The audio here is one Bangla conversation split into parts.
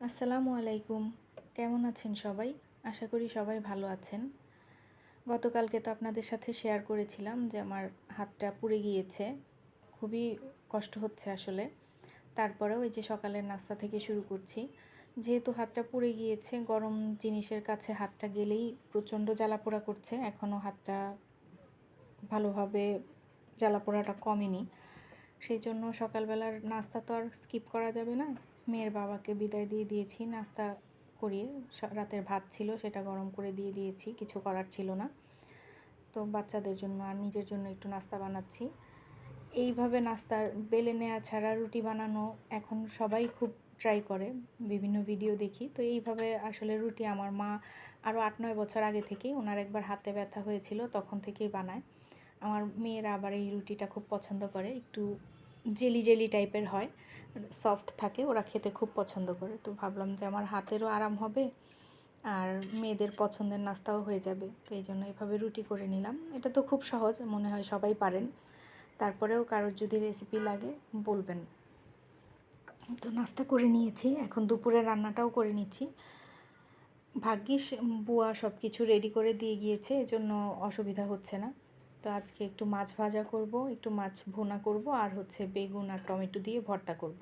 আসসালামু আলাইকুম। কেমন আছেন সবাই? আশা করি সবাই ভালো আছেন। গতকালকে তো আপনাদের সাথে শেয়ার করেছিলাম যে আমার হাতটা পুড়ে গিয়েছে। খুবই কষ্ট হচ্ছে আসলে। তারপরেও এই যে সকালের নাস্তা থেকে শুরু করছি। যেহেতু হাতটা পুড়ে গিয়েছে, গরম জিনিসের কাছে হাতটা গেলেই প্রচণ্ড জ্বালাপোড়া করছে। এখনও হাতটা ভালোভাবে জ্বালাপোড়াটা কমেনি। সেই জন্য সকালবেলার নাস্তা তো আর স্কিপ করা যাবে না। মেয়ের বাবাকে বিদায় দিয়ে দিয়েছি, নাস্তা করিয়ে রাতের ভাত ছিল সেটা গরম করে দিয়ে দিয়েছি, কিছু করার ছিল না। তো বাচ্চাদের জন্য আর নিজের জন্য একটু নাস্তা বানাচ্ছি। এইভাবে নাস্তার বেলে নেওয়া ছাড়া রুটি বানানো এখন সবাই খুব ট্রাই করে, বিভিন্ন ভিডিও দেখি। তো এইভাবে আসলে রুটি আমার মা আরও আট নয় বছর আগে থেকেই ওনার একবার হাতে ব্যথা হয়েছিল, তখন থেকেই বানায়। আমার মেয়েরা আবার এই রুটিটা খুব পছন্দ করে, একটু জেলি জেলি টাইপের হয়। সফট থাকে, ওরা খেতে খুব পছন্দ করে। তো ভাবলাম যে আমার হাতেরও আরাম হবে আর মেয়েদের পছন্দের নাস্তাও হয়ে যাবে। তো এই জন্য এভাবে রুটি করে নিলাম। এটা তো খুব সহজ, মনে হয় সবাই পারেন। তারপরেও কারোর যদি রেসিপি লাগে, বলবেন। তো নাস্তা করে নিয়েছি। এখন দুপুরে রান্নাটাও করে নিচ্ছি। ভাগ্যিস বুয়া সব কিছু রেডি করে দিয়ে গিয়েছে, এজন্য অসুবিধা হচ্ছে না। তো আজকে একটু মাছ ভাজা করব, একটু মাছ ভোনা করব, আর হচ্ছে বেগুন আর টমেটো দিয়ে ভর্তা করব।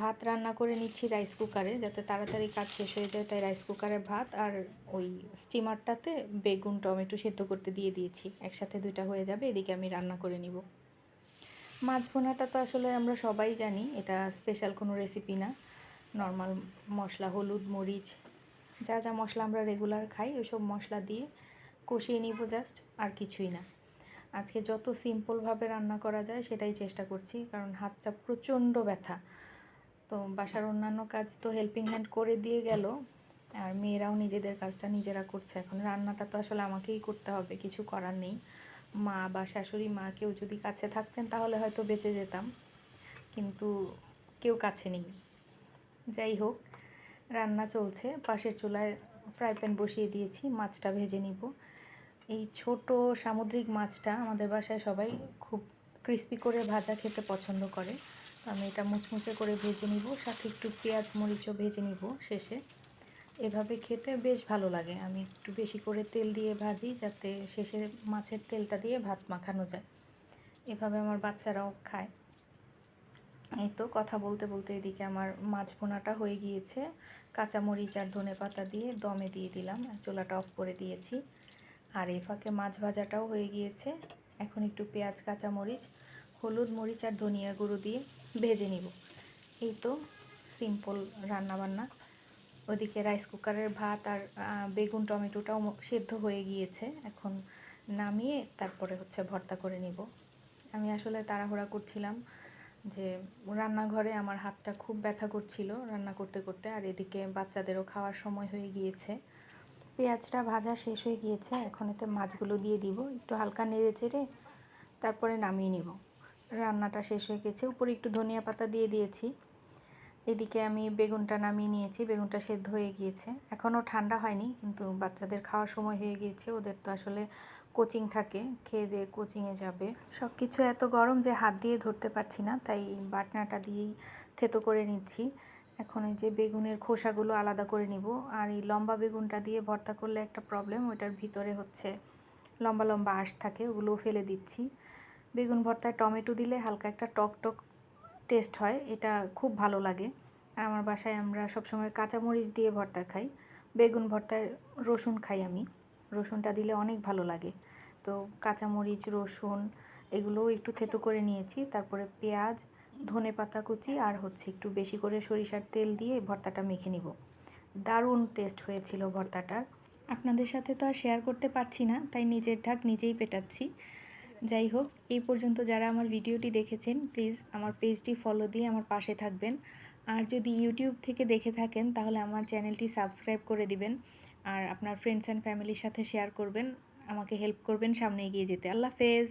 ভাত রান্না করে নিচ্ছি রাইস কুকারে যাতে তাড়াতাড়ি কাজ শেষ হয়ে যায়, তাই রাইস কুকারে ভাত আর ওই স্টিমারটাতে বেগুন, টমেটো সেদ্ধ করতে দিয়ে দিয়েছি। একসাথে দুইটা হয়ে যাবে, এদিকে আমি রান্না করে নিব। মাছ ভোনাটা তো আসলে আমরা সবাই জানি, এটা স্পেশাল কোনো রেসিপি না। নর্মাল মশলা, হলুদ, মরিচ, যা যা মশলা আমরা রেগুলার খাই, ওইসব মশলা দিয়ে কষিয়ে নিব জাস্ট আর কিছুই না। আজকে যত সিম্পলভাবে রান্না করা যায় সেটাই চেষ্টা করছি, কারণ হাতটা প্রচণ্ড ব্যথা। তো বাসার অন্যান্য কাজ তো হেল্পিং হ্যান্ড করে দিয়ে গেল, আর মেয়েরাও নিজেদের কাজটা নিজেরা করছে এখন। রান্নাটা তো আসলে আমাকেই করতে হবে, কিছু করার নেই। মা বা শাশুড়ি মা কেউ যদি কাছে থাকতেন তাহলে হয়তো বেঁচে যেতাম, কিন্তু কেউ কাছে নেই। যাই হোক, রান্না চলছে, পাশের চুলায় ফ্রাই প্যান বসিয়ে দিয়েছি, মাছটা ভেজে নিব। এই ছোট সামুদ্রিক মাছটা আমাদের বাসায় সবাই খুব ক্রিস্পি করে ভাজা খেতে পছন্দ করে। আমি এটা মুচমুচে করে ভেজে নিব, সাথে একটু পেঁয়াজ মরিচও ভেজে নিব শেষে। এভাবে খেতে বেশ ভালো লাগে। আমি একটু বেশি করে তেল দিয়ে ভাজি যাতে শেষে মাছের তেলটা দিয়ে ভাত মাখানো যায়। এভাবে আমার বাচ্চারাও খায়। এই তো কথা বলতে বলতে এদিকে আমার মাছ ভোনাটা হয়ে গিয়েছে। কাঁচামরিচ আর ধনে পাতা দিয়ে দমে দিয়ে দিলাম। চুলাটা অফ করে দিয়েছি। আর এ ফাঁকে মাছ ভাজাটাও হয়ে গিয়েছে। এখন একটু পেঁয়াজ, কাঁচামরিচ, হলুদ মরিচ আর ধনিয়া গুঁড়ো দিয়ে ভেজে নিব। এই তো সিম্পল রান্নাবান্না। ওদিকে রাইস কুকারের ভাত আর বেগুন, টমেটোটাও সেদ্ধ হয়ে গিয়েছে। এখন নামিয়ে তারপরে হচ্ছে ভর্তা করে নিব। আমি আসলে তাড়াহুড়া করছিলাম যে রান্নাঘরে আমার হাতটা খুব ব্যথা করছিল রান্না করতে করতে। আর এদিকে বাচ্চাদেরও খাওয়ার সময় হয়ে গিয়েছে। পেঁয়াজটা ভাজা শেষ হয়ে গিয়েছে, এখন এতে মাছগুলো দিয়ে দিব। একটু হালকা নেড়ে চেড়ে তারপরে নামিয়ে নিব। রান্নাটা শেষ হয়ে গেছে। উপরে একটু ধনিয়া পাতা দিয়ে দিয়েছি। এদিকে আমি বেগুনটা নামিয়ে নিয়েছি। বেগুনটা সেদ্ধ হয়ে গিয়েছে। এখনও ঠান্ডা হয়নি, কিন্তু বাচ্চাদের খাওয়ার সময় হয়ে গিয়েছে। ওদের তো আসলে কোচিং থাকে, খেয়ে দিয়ে কোচিংয়ে যাবে। সব কিছু এত গরম যে হাত দিয়ে ধরতে পারছি না, তাই বাটনাটা দিয়েই থেতো করে নিচ্ছি। এখন এই যে বেগুনের খোসাগুলো আলাদা করে নিব। আর এই লম্বা বেগুনটা দিয়ে ভর্তা করলে একটা প্রবলেম ওইটার ভিতরে হচ্ছে লম্বা লম্বা আঁশ থাকে, ওগুলোও ফেলে দিচ্ছি। বেগুন ভর্তায় টমেটো দিলে হালকা একটা টক টক টেস্ট হয়, এটা খুব ভালো লাগে। আর আমার বাসায় আমরা সবসময় কাঁচামরিচ দিয়ে ভর্তা খাই, বেগুন ভর্তায় রসুন খাই আমি। রসুনটা দিলে অনেক ভালো লাগে। তো কাঁচামরিচ, রসুন, এগুলোও একটু থেতো করে নিয়েছি, তারপরে পেঁয়াজ ধনে পাতা কুচি আর হচ্ছে একটু বেশি করে সরিষার তেল দিয়ে ভর্তাটা মেখে নিব। দারুণ টেস্ট হয়েছিল ভর্তাটার। আপনাদের সাথে তো আর শেয়ার করতে পারছি না, তাই নিজের ঢাক নিজেই পেটাচ্ছি। যাই হোক, এই পর্যন্ত যারা আমার ভিডিওটি দেখেছেন প্লিজ আমার পেজটি ফলো দিয়ে আমার পাশে থাকবেন। আর যদি ইউটিউব থেকে দেখে থাকেন, তাহলে আমার চ্যানেলটি সাবস্ক্রাইব করে দিবেন। আর আপনার ফ্রেন্ডস অ্যান্ড ফ্যামিলির সাথে শেয়ার করবেন, আমাকে হেল্প করবেন সামনে এগিয়ে যেতে। আল্লাহ হাফেজ!